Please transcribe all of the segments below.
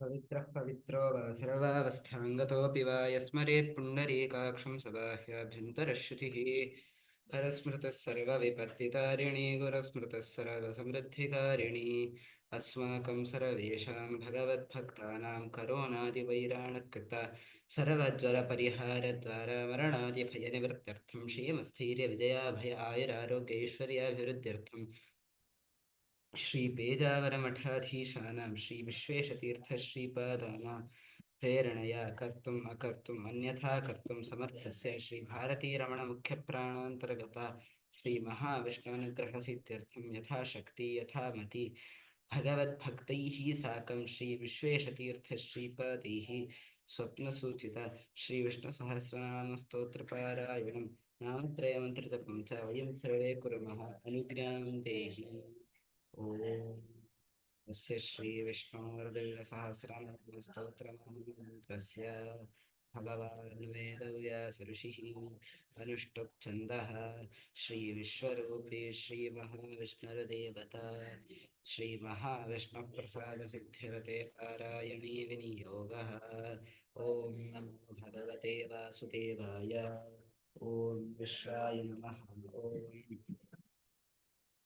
पवित्रः पवित्रो वा सर्वावस्थाङ्गतोऽपि वा यस्मरेत् पुण्डरीकाक्षं सबाह्याभ्यन्तरश्रुतिः। हरस्मृतः सर्वविपत्तितारिणी, गुरस्मृतः सर्वसमृद्धिकारिणी। अस्माकं सर्वेषां भगवद्भक्तानां करोनादिवैराणकृता सर्वज्वरपरिहारद्वारा मरणादिभयनिवृत्त्यर्थं श्रीमस्थैर्यविजयाभय आयुरारोग्यैश्वर्याभिवृद्ध्यर्थं श्रीपेजावरमठाधीशानां श्रीविश्वेशतीर्थश्रीपादानां प्रेरणया कर्तुम् अकर्तुम्, अन्यथा कर्तुं समर्थस्य श्रीभारतीरमणमुख्यप्राणान्तर्गता श्रीमहाविष्णुनुग्रहसिद्ध्यर्थं यथाशक्ति, यथामति। भगवद्भक्तैः साकं श्रीविश्वेशतीर्थश्रीपादैः स्वप्नसूचित। श्रीविष्णुसहस्रनामस्तोत्रपारायणं नामत्रयमन्त्रजपं च वयं सर्वे कुर्मः अनुज्ञां देहि ॐ तस्य श्रीविष्णोर्दिव्यसहस्रनामस्तोत्रमन्त्रस्य भगवान् वेदव्यासऋषिः अनुष्टुप्छन्दः श्रीविश्वरूपी श्रीमहाविष्णुर्देवता श्रीमहाविष्णुप्रसादसिद्धिरते पारायणी विनियोगः ॐ नमो भगवते वासुदेवाय ॐ विश्वाय नमः ॐ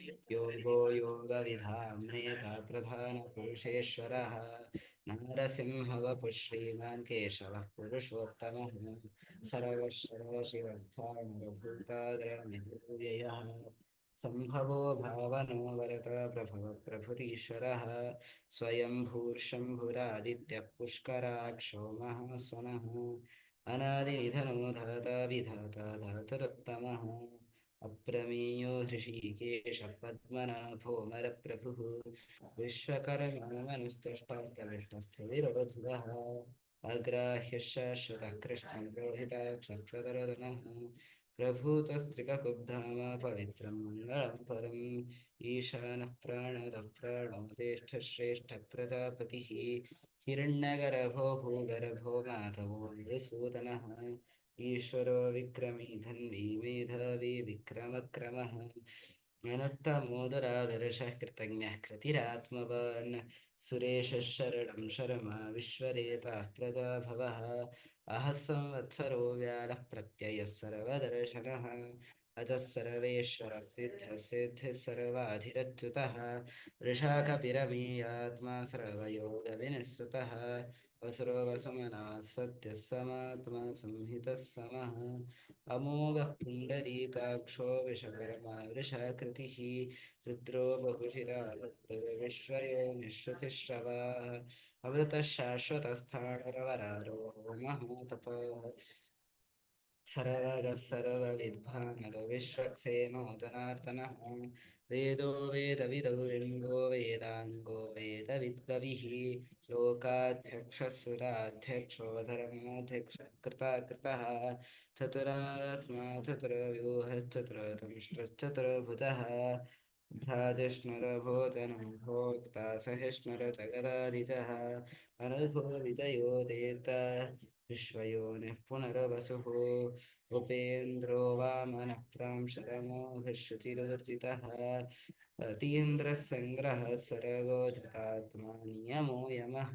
योगो योगविधाम्नेता प्रधानपुरुषेश्वरः नारसिंहवपुः केशवः पुरुषोत्तमः। सर्वशर्वशिवस्थानभूतादयः सम्भवो भावनो वरत प्रभव प्रभुरीश्वरः। स्वयंभूर्शम्भुरादित्यः पुष्कराक्षो महास्वनः अनादिनिधनो धाता विधाता धातुरुत्तमः। अप्रमेयो हृषीकेश पद्मनाभोमरप्रभुः विश्वकर्मनुस्तुष्टास्तविष्टस्थविरोधुदः अग्राह्यः शाश्वतः कृष्णं रोहिताक्षरदनः प्रभूतस्त्रिककुब्धाम पवित्रं मङ्गलं परम् ईशानः प्राणदः प्राणो ज्येष्ठश्रेष्ठः प्रजापतिः हिरण्यगर्भो भूगर्भो माधवो ईश्वरो विक्रमी धन्वी मेधावी विक्रमक्रमः। अनुत्तमोदरादर्शः कृतज्ञः कृतिरात्मवान् सुरेशः शरणं शर्मा विश्वरेताः प्रजाभवः। अहः संवत्सरो व्यालः प्रत्ययः सर्वदर्शनः। अजः सर्वेश्वरः सिद्धः सिद्धिः सर्वाधिरच्युतः। वृषाकपिरमीयात्मा सर्वयोगविनिःसृतः वसुरो वसुमनः सत्यः संहितः अमोघः पुण्डरीकाक्षो विषकर्मा वृषाकृतिः। रुद्रो बहुशिरा विश्वयो निःश्रुतिश्रवाः। अमृतः महातपः सर्वगः सर्वविद्भानरो विश्वक्सेनोदनार्दनः वेदो वेदविदौ लिङ्गो वेदाङ्गो वेदविद्कविः लोकाध्यक्षः सुराध्यक्षो धर्माध्यक्षः कृता कृतः चतुरात्मा चतुर्व्यूहश्चतुरदंष्ट्रश्चतुर्भुजः भ्राजष्णुरभोजनं भोक्ता सहिष्णुरजगदाधिजः अनघो विजयो देता विश्वयोनिः उपेन्द्रो वामनः प्रांशरमोघश्रुतिरुर्जितः अतीन्द्रः सङ्ग्रहः सर्गो धृतात्मा नियमो यमः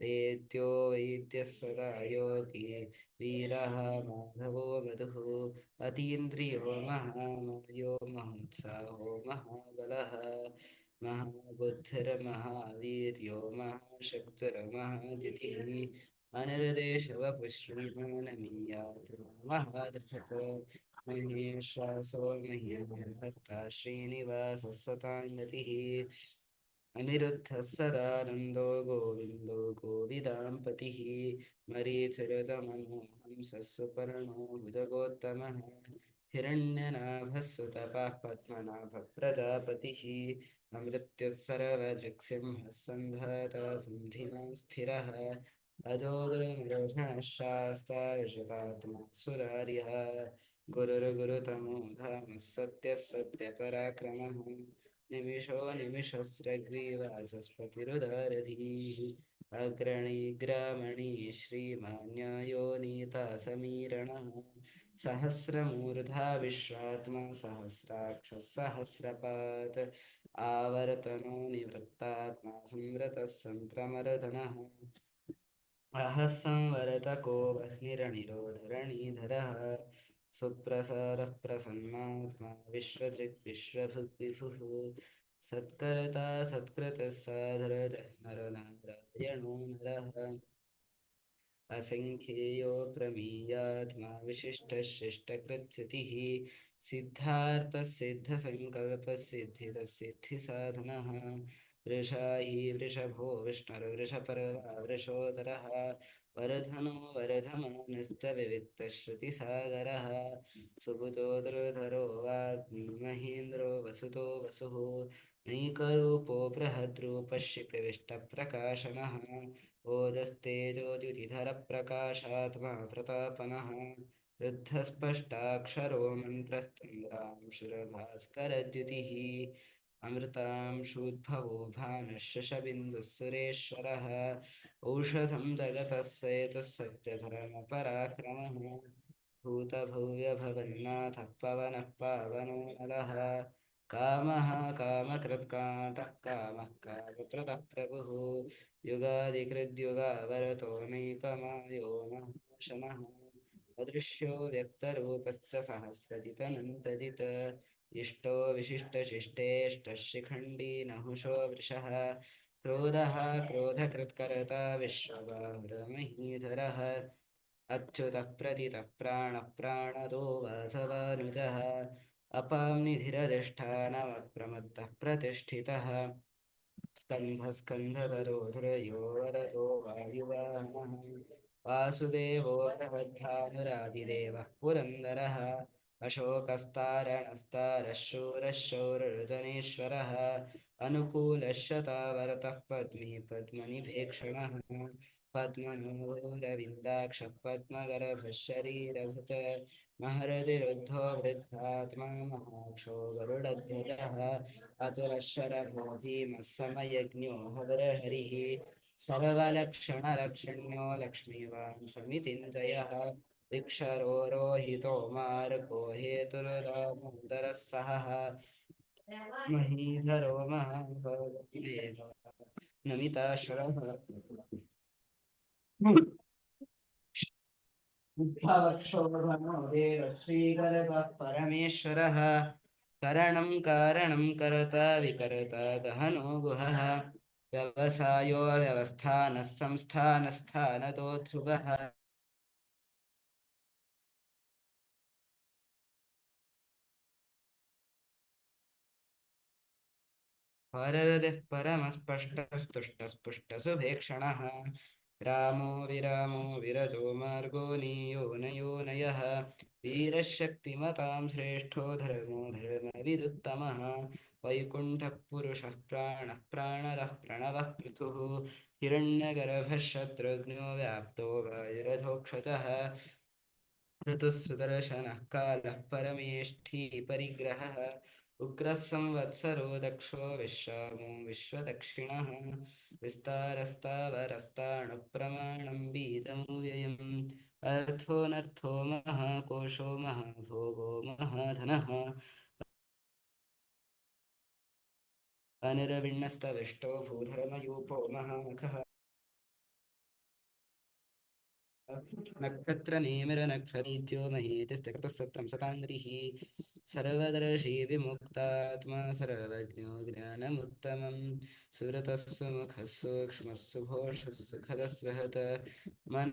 वेद्यो वैद्यः सदा योगी वीरः माधवो मधुः अतीन्द्रियो महामायो महोत्साहो महाबलः महाबुद्धिर्महावीर्यो महाशक्तिर्महादितिः अनिर्देशवपुश्रीमानमीयातु महादृशक महेश्वासो मह्यभक्ता श्रीनिवासः सताङ्गतिः अनिरुद्धः सदानन्दो गोविन्दो गोविदाम्पतिः मरीचिरतमनो हंसः सुपर्णो भुजगोत्तमः हिरण्यनाभस्वतपः स्थिरः अजोदुर्निरोषणः शास्ता ऋषतात्मा सुरार्यः गुरुर्गुरुतमो धामः सत्यः सत्यपराक्रमः निमिषो निमिषस्रग्रीवाचस्पतिरुदारधीः अग्रणी ग्रामणी श्रीमान्यायो नीता समीरणः सहस्रमूर्धा विश्वात्मा सहस्राक्षः सहस्रपात् आवर्तनो निवृत्तात्मा संवृतः सम्प्रमर्दनः अहः संवरतको वह्निरनिरोधरणीधरः सुप्रसारः प्रसन्नात्मा विश्वदृक् विश्वभुग्विभुः सत्कर्ता सत्कृतः साधरजः नरनारायणो नरः। असङ्ख्येयो प्रमीयात्मा विशिष्टः शिष्टकृत्स्थितिः। वृषाही वृषभो विष्णुर्वृषपर्वा वृषोदरः वरधनो वरधमानस्तविविक्तश्रुतिसागरः सुबुतो दुर्धरो वाग्मी महेन्द्रो वसुतो वसुः। नैकरूपो बृहद्रूपश्य प्रविष्टप्रकाशनः ओजस्तेजोद्युतिधरप्रकाशात्मा प्रतापनः। वृद्धस्पष्टाक्षरो मन्त्रस्तङ्ग्रांशुरभास्करद्युतिः अमृतांशूद्भवो भानुशशबिन्दुः सुरेश्वरः। औषधं जगतः सेतुः सत्यधर्मपराक्रमः भूतभव्यभवन्नाथः पवनः पावनो नरः कामः कामकृत्कान्तः कामः कामकृतः प्रभुः। युगादिकृद्युगावरतो नैकमायो महाशनः अदृश्यो व्यक्तरूपश्च इष्टो विशिष्टशिष्टेष्टः शिखण्डी नहुषो वृषः। क्रोधः क्रोधकृत्कर्ता विश्वबाहुरमहीधरः अच्युतः प्रतितः प्राणः प्राणदो वासवानुजः। अपां निधिरधिष्ठानमप्रमत्तः प्रतिष्ठितः। स्कन्धस्कन्धतरो धृयो वायुवाहनः वासुदेवो बृहद्भानुरादिदेवः पुरन्दरः। अशोकस्तारणस्तारः शूरः अनुकूलशतावरतः पद्मी पद्मनिभेक्षणः पद्मनोरविन्दाक्षः पद्मगर्भः शरीरभृत महरदिरुद्धो वृद्धात्मा महाक्षो गरुडध्वजः अतुलशरभो भीमः समयज्ञो हरहरिः सर्वलक्षणलक्षण्यो लक्ष्मीवान् समितिञ्जयः वृक्षरोहितो मार्गो महीधरो नमिताश्वरः करणं कारणं कर्ता विकर्ता गहनो गुहः। व्यवसायो व्यवस्थानः संस्थानस्थानतो ध्रुवः। परमस्पष्टस्तुष्टस्पुष्टसुभेक्षणः रामो विरामो विरजो मार्गो नियोनयोनयः वीरशक्तिमतां श्रेष्ठो धर्मो धर्मविदुत्तमः। वैकुण्ठः पुरुषः प्राणः प्राणदः प्रणवः पृथुः। हिरण्यगर्भः शत्रुघ्नो व्याप्तो वायुरथोक्षतः। ऋतुः सुदर्शनः कालः परमेष्ठी परिग्रहः। उग्रः संवत्सरो दक्षो विश्रामो विश्वदक्षिणः विस्तारस्तावरस्ताणुप्रमाणं बीजमव्ययम्। अर्थोऽनर्थो महाकोशो महाभोगो महाधनः। अनिरविण्णस्तविष्टो भूधर्मयूपो महामुखः नक्षत्रनेमिरनक्षरीत्यो महीतिस्तकृतस्तत्रं सताङ्गिः सर्वदर्शी विमुक्तात्मा सर्वज्ञो ज्ञानमुत्तमं। सुरतः सुमुखः सूक्ष्मः सुघोषः सुखदः सुहत मन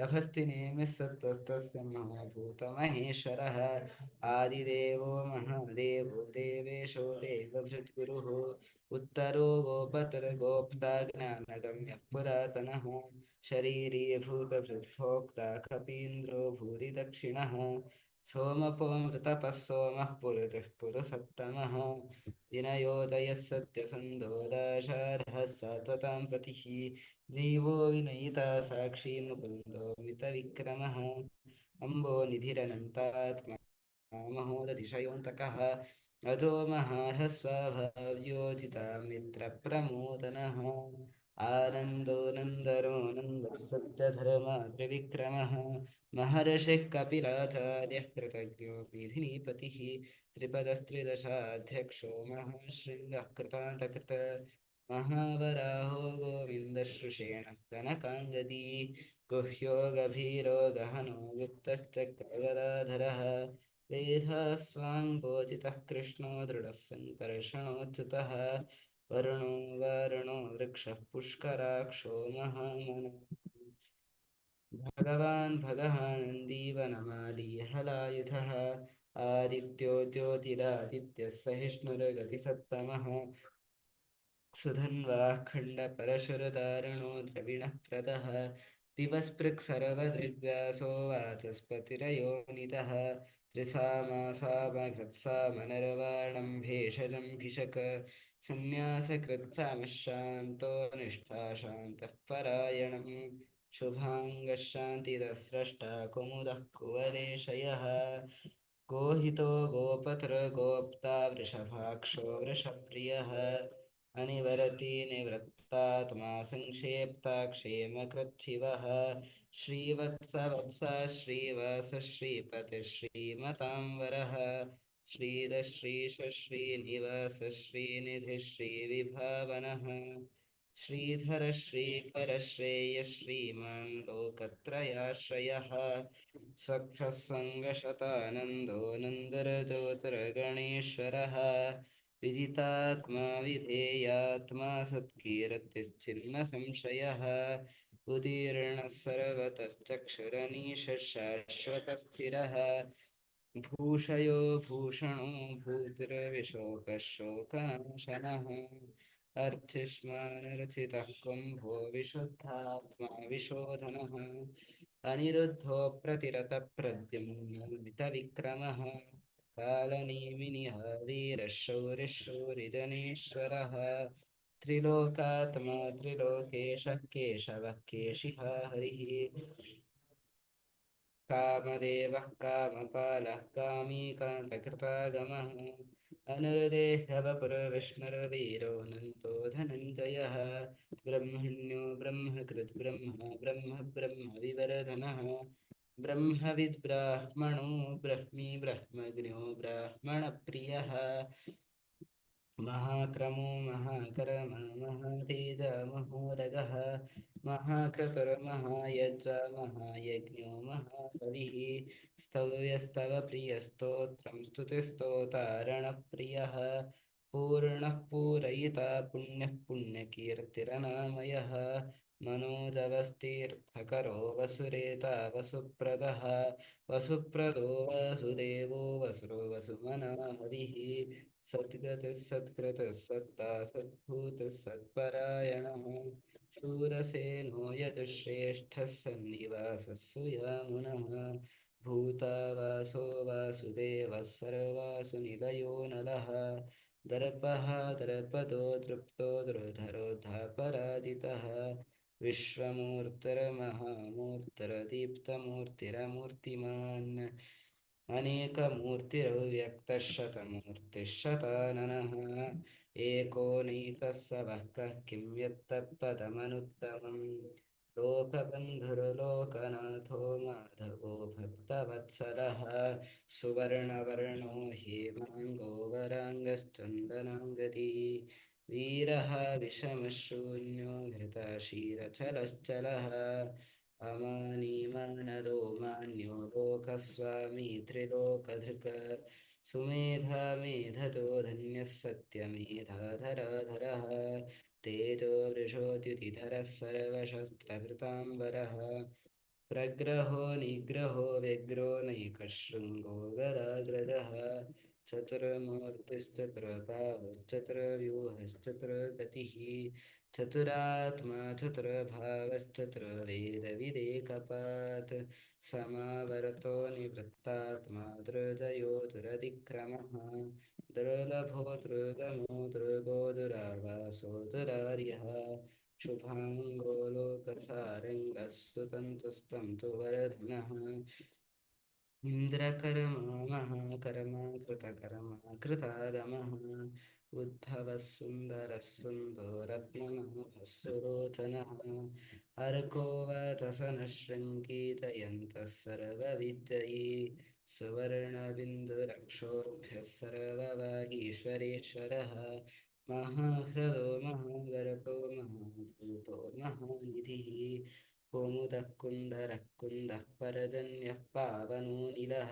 महेश्वर महाभूतमहेश्वरः। आदिदेवो महादेवो देवेशो देव गोपतर उत्तरो गोपतिर्गोप्ता ज्ञानगम्यः पुरातनः कपीन्द्रो भूरि दक्षिणः सोमपोमृतपः सोमः पुरुतिः पुरुसत्तमः विनयोदयः सत्यसन्धोदाशारः सततां प्रतिः देवो विनयिता साक्षी मुकुन्दो मितविक्रमः अम्बो निधिरनन्तात्मा महोदधिशयोऽन्तकः अधो महारस्वभाव्योजिता मित्रप्रमोदनः आनन्दो नन्दरो नन्दः सत्यधर्मा त्रिविक्रमः महर्षिः कपिलाचार्यः कृतज्ञो विधिनिपतिः। त्रिपदस्त्रिदशाध्यक्षो महाशृङ्गः कृतान्तकृत। महावराहो गोविन्दश्रुषेण कनकाङ्गदी गुह्यो गभीरो गहनो गुप्तश्चक्रगदाधरः वेधास्वाङ्गोचितः कृष्णो दृढः सङ्कर्षणोच्युतः। वरुणो, वारुणो, वृक्षः, पुष्कराक्षो, महामनः। भगवान् भगवानन्दीवनमालीहलायुधः आदित्यो, ज्योतिरादित्यः सहिष्णुर्गतिसत्तमः सुधन्वाः खण्डपरशुरदारुणो द्रविणः प्रदः दिवस्पृक् सर्वदृग्व्यासो वाचस्पतिरयोनितः त्रिसामासामघत्सामनर्वाणं भेषजं, भिषक। सन्न्यासकृत्सामशान्तो निष्ठा शान्तः परायणं शुभाङ्गः शान्तिदस्रष्टा कुमुदः कुवलेशयः। गोहितो गोपतिर्गोप्ता वृषभाक्षो वृषप्रियः। अनिवरति निवृत्तात्मा संक्षेप्ता क्षेमकृच्छिवः। श्रीवत्सवत्स श्रीवास श्रीपतिः श्रीरश्रीश्रीनिवास श्रीधरश्रीकरश्रेयश्रीमान् श्रीविभावनः श्रीधर श्रीपरश्रेयश्रीमान् लोकत्रयाश्रयः स्वच्छस्वङ्गशतानन्दो विजितात्मा विधेयात्मा सत्कीर्तिश्चिन्नसंशयः उदीर्णः सर्वतश्चक्षुरनीशशाश्वतस्थिरः भूषयो भूषणो भूतिर्विशोकः शोकनाशनः अर्थिष्मानरचितः कुम्भो विशुद्धात्मा विशोधनः अनिरुद्धो प्रतिरतप्रद्युम्नमितविक्रमः कालनेमिनिः वीरः शौरिः शौरिजनेश्वरः त्रिलोकात्मा त्रिलोकेशः केशवः केशिः हरिः कामदेवः कामपालः कामीकान्तकृतागमः अनृदेहवपुरविष्णुर्वीरोऽनन्तो धनञ्जयः। ब्रह्मण्यो ब्रह्म ब्रह्म ब्रह्म विवरधनः ब्रह्मविद्ब्राह्मणो ब्रह्मी ब्रह्मज्ञो ब्राह्मणप्रियः महाक्रमो महाकर्म महातेज महोरगः महाक्रतुर्महायज्वा महायज्ञो महाकविः स्तव्यस्तव प्रियस्तोत्रं स्तुतिस्तोतारणप्रियः पूर्णः पूरयिता पुण्यः पुण्यकीर्तिरनामयः मनोजवस्तीर्थकरो वसुरेता वसुप्रदः वसुप्रदो वसुदेवो वसुरो वसुमना हरिः सद्गतिः सत्कृतः सत्ता सद्भूतः सत्परायणः शूरसेनो यजुश्रेष्ठः सन्निवासः सुयामुनः भूतावासो वासुदेवः सर्वासुनिलयो नलः दर्पः दर्पदो तृप्तो द्रुधरोधापराजितः विश्वमूर्तिर्महामूर्तिरदीप्तमूर्तिरमूर्तिमान् अनेकमूर्तिरव्यक्तः शतमूर्तिः शताननः एकोनैकः सवः कः किं यत्तत्पदमनुत्तमम् लोकबन्धुर्लोकनाथो माधवो भक्तवत्सलः सुवर्णवर्णो हेमाङ्गो वराङ्गश्चन्दनाङ्गदी वीरः विषमशून्यो घृताशीरचलश्चलः अमानीमानदो मान्यो लोकस्वामी त्रिलोकधृक। सुमेधा मेधतो धन्यः सत्यमेधाधराधरः तेजो वृषोद्युतिधरः सर्वशस्त्रभृताम्बरः। प्रग्रहो निग्रहो व्यग्रो नैकशृङ्गो गदाग्रजः। चतुर्मूर्तिश्चतुर्भावश्चतुर्व्यूहश्चतुर्गतिः चतुरात्मा चतुर्भावश्चतुर्वेदविदेकपात् समावरतो निवृत्तात्मा दृजयो दुरतिक्रमः। दुर्लभो दुर्गमो दुर्गो दुरावासो दुरार्यः। शुभाङ्गो लोकसारङ्गः सुतन्तुस्तन्तु वरधनः। इन्द्रकर्मा महाकर्मा कृतकर्मा कृतागमः। उद्भवः सुन्दरः सुन्दोरत्ननः सुरोचनः अर्को वतसनः शृङ्गीतयन्तः सर्वविद्यये सुवर्णबिन्दुरक्षोभ्यः सर्ववागीश्वरेश्वरः महाहृदो महागर्भो महाभूतो महानिधिः कोमुदः कुन्दरः कुन्दः परजन्यः पावनो निलः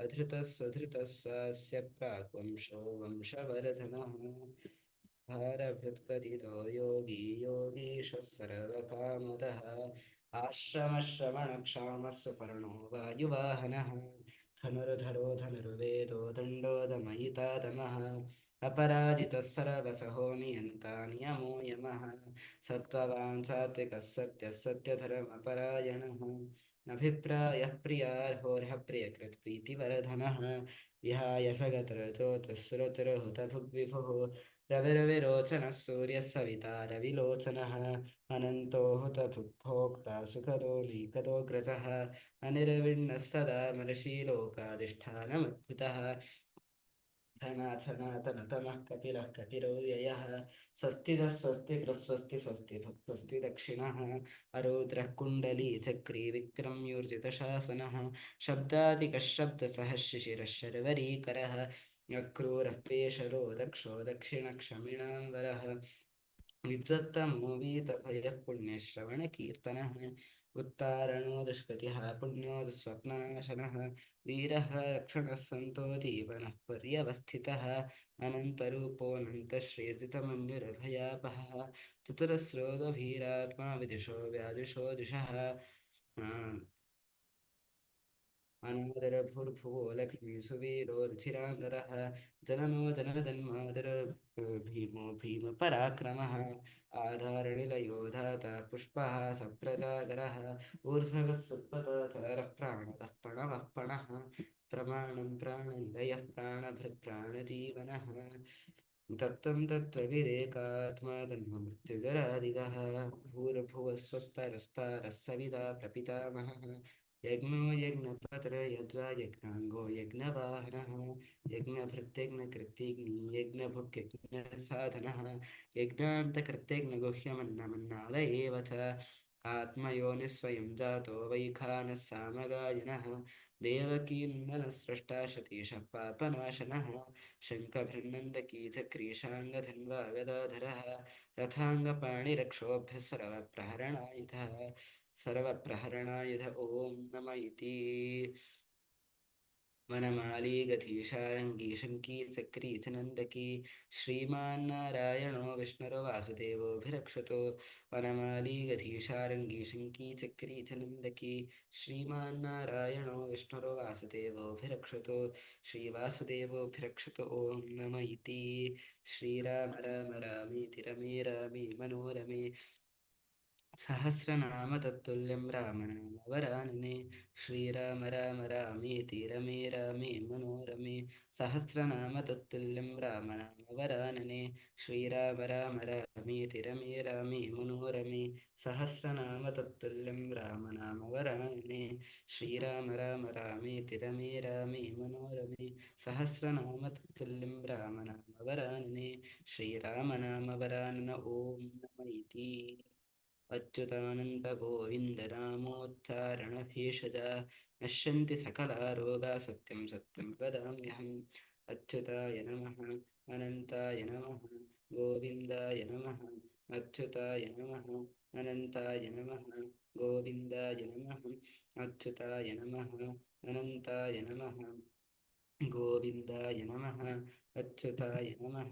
अधृतः स्वधृतः स्वस्य प्राक्वंशो वंशवर्धनः भारभृत्कथितो योगी योगीशः सर्वकामदः आश्रमश्रवणक्षामः सुपर्णो वायुवाहनः। धनुर्धरो धनुर्वेदो दण्डो दमयिता दमः अपराजितः सर्वसहो नियन्ता नियमो यमः। सत्त्ववान् सात्विकः सत्यः सत्यधर्मपरायणः। अभिप्रायः प्रियार्होर्ह प्रियकृत् प्रीतिवरधनः विहाय सगतरचोतस्रुतिर्हुतभुग्विभुः रविर्विरोचनः सूर्यः रविलोचनः अनन्तो हुतभुग्भोक्ता सुखदो लीकदोऽग्रजः अनिर्विण्णः सदा धनाथनातनतमः कपिलः कपिरो व्ययः स्वस्तिदः स्वस्ति स्वस्ति भक्स्वस्ति दक्षिणः अरोद्रः कुण्डली चक्री विक्रम्यूर्जितशासनः शब्दादिकः शब्दसः शिशिरः शर्वरीकरः अक्रूरः पेशरो दक्षो दक्षिणक्षमिणाम्बरः वीतभयः पुण्यश्रवणकीर्तनः उत्तारणो दुष्कृतिः पुण्यो दुःस्वप्नाशनः वीरः रक्षणः सन्तो जीवनः पर्यवस्थितः अनन्तरूपोऽनन्तश्रीर्जितमन्युरभयापहः चतुरस्रोगभीरात्मा विदुषो व्याजुषो दिशः। अनादरभूर्भुवो लक्ष्मीसुवीरो रुचिराङ्गरः जननो जनजन्मादर भीमो भीमपराक्रमः आधारनिलयो धाता पुष्पः सप्रजागरः ऊर्ध्वगः सुत्पदाचारः प्राणदः प्रणवः पणः प्रमाणं प्राणनिलयः प्राणभृत्प्राणजीवनः तत्त्वं तत्त्वविरेकात्मा जन्ममृत्युजरादिगः भूर्भुवः स्वस्तरस्तारः सविता प्रपितामहः यज्ञो यज्ञपत्र यज्ञपत्रयज्वा यज्ञाङ्गो यज्ञवाहनः यज्ञभृत्यज्ञकृत्यग्नि यज्ञभुक्यज्ञसाधनः यज्ञान्तकृत्यज्ञगुह्यमन्नमन्नाद एव च। आत्मयोनिः स्वयं जातो वैखानः सामगायनः देवकीन्दनस्रष्टा शतीशः पापनाशनः शङ्खभृन्नन्दकी च क्रीशाङ्गधन्वा गदाधरः रथाङ्गपाणिरक्षोभ्यः सर्वप्रहरणायुधः। सर्वप्रहरणायुध ॐ नम इति। वनमाली गधीशारङ्गी शङ्की चक्री च नन्दकी श्रीमान्नारायणो विष्णुरो वासुदेवोऽभिरक्षतो वनमाली गधीशारङ्गी शङ्की चक्री च नन्दकी श्रीमान्नारायणो विष्णुरो वासुदेवोऽभिरक्षतो श्रीवासुदेवोऽभिरक्षतो ॐ नम इति। श्रीराम राम रामीति रमे रामे मनोरमे സഹസ്രനാമതത്തുല്യം രാമനാമവരാനനെ ശ്രീരാമ രാമ രാമേതി രമേ രാമേ മനോരമേ. സഹസ്രനാമതത്തുല്യം രാമനാമവരാനനെ ശ്രീരാമ രാമ രാമേതി രമേ രാമേ മനോരമേ. സഹസ്രനാമതത്തുല്യം രാമനാമവരാനനെ ശ്രീരാമ രാമ രാമേതി രമേ രാമേ മനോരമേ. സഹസ്രനാമതത്തുല്യം രാമനാമവരാനനെ ശ്രീരാമനാമവരാനന ഓം നമൈതി मनोरमे सहस्रनाम तत्तुल्यं रामनाम वरानने श्रीराम नाम वरानन ॐ नम इति अच्युतानन्दगोविन्दनामोच्चारणभेषजा नश्यन्ति सकला रोगा सत्यं सत्यं वदाम्यहं अच्युताय नमः अनन्ताय नमः गोविन्दाय नमः अच्युताय नमः अनन्ताय नमः गोविन्दाय नमः अच्युताय नमः अनन्ताय नमः गोविन्दाय नमः अच्युताय नमः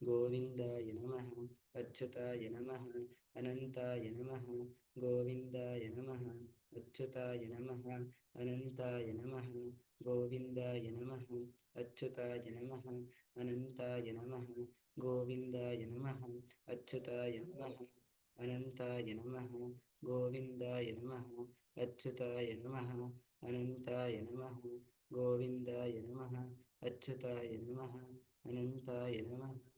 கோவிந்தாய நம அச்சுதாய நம அனந்தாய நம கோவிந்தாய நம அச்சுதாய நம அனந்தாய நம கோவிந்தாய நம அச்சுதாய நம அனந்தாய நம கோவிந்தாய நம அச்சுதாய நம அனந்தாய நம கோவிந்தாய நம அச்சுதாய நம அனந்தாய நம கோவிந்தாய நம அச்சுதாய நம अनन्ताय नमः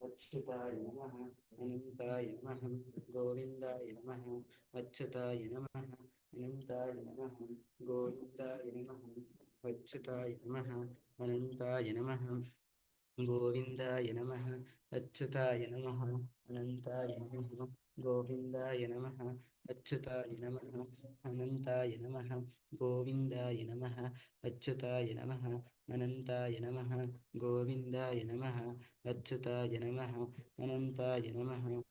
வச்சுதாய நம அனந்தாய நம கோவிந்தாய நம வச்சுதாய நம அனந்தாய நம கோவிந்தாய நம வச்சுதாய நம அனந்தாய நம கோவிந்தாய நம அச்சுதாய நம அனந்தாய நம கோவிந்தாய நம அச்சுதாய நம அனந்தாய நம கோவிந்தாய நம அச்சுதாய நம अनन्ताय नमः। गोविन्दाय नमः। अच्युताय नमः। अनन्ताय नमः।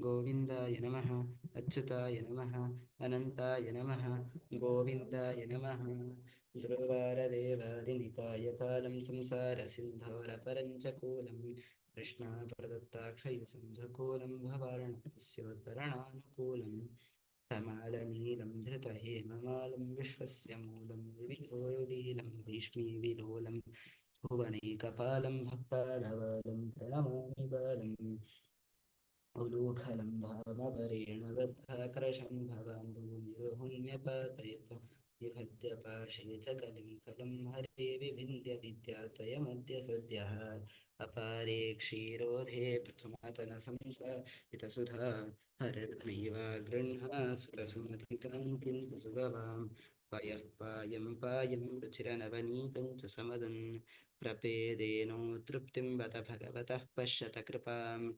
गोविन्दाय नमः। अच्युताय नमः। अनन्ताय नमः। गोविन्दाय नमः। ध्रुवारदेवादिनिकायकालं संसारसिन्धोरपरञ्चकूलं। भवार्णस्योत्तरणानुकूलं तमालनीलं धृतहेममालं विश्वस्य मूलं विविधोरुलीलं भीष्मी विलोलं भुवनैकपालं भक्तालवालं प्रणमामि बालम् उलूखलं धामपरेण बद्धाकृशं भवाम्बूनिरुहुण्यपातयत विभद्यपाशे च कलिं हरे विभिन्द्य सद्यः। अपारे क्षीरोधे किन्तु सुगवां पयः पायं पायं रुचिरनवनीतं च समदन्। तृप्तिं बत भगवतः पश्यत कृपाम्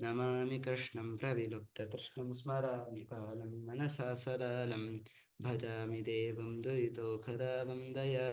नमामि कृष्णं प्रविलुप्ततृष्णं स्मरामि कालं मनसा सदालं भजामि देवं दुरितोखदावं दया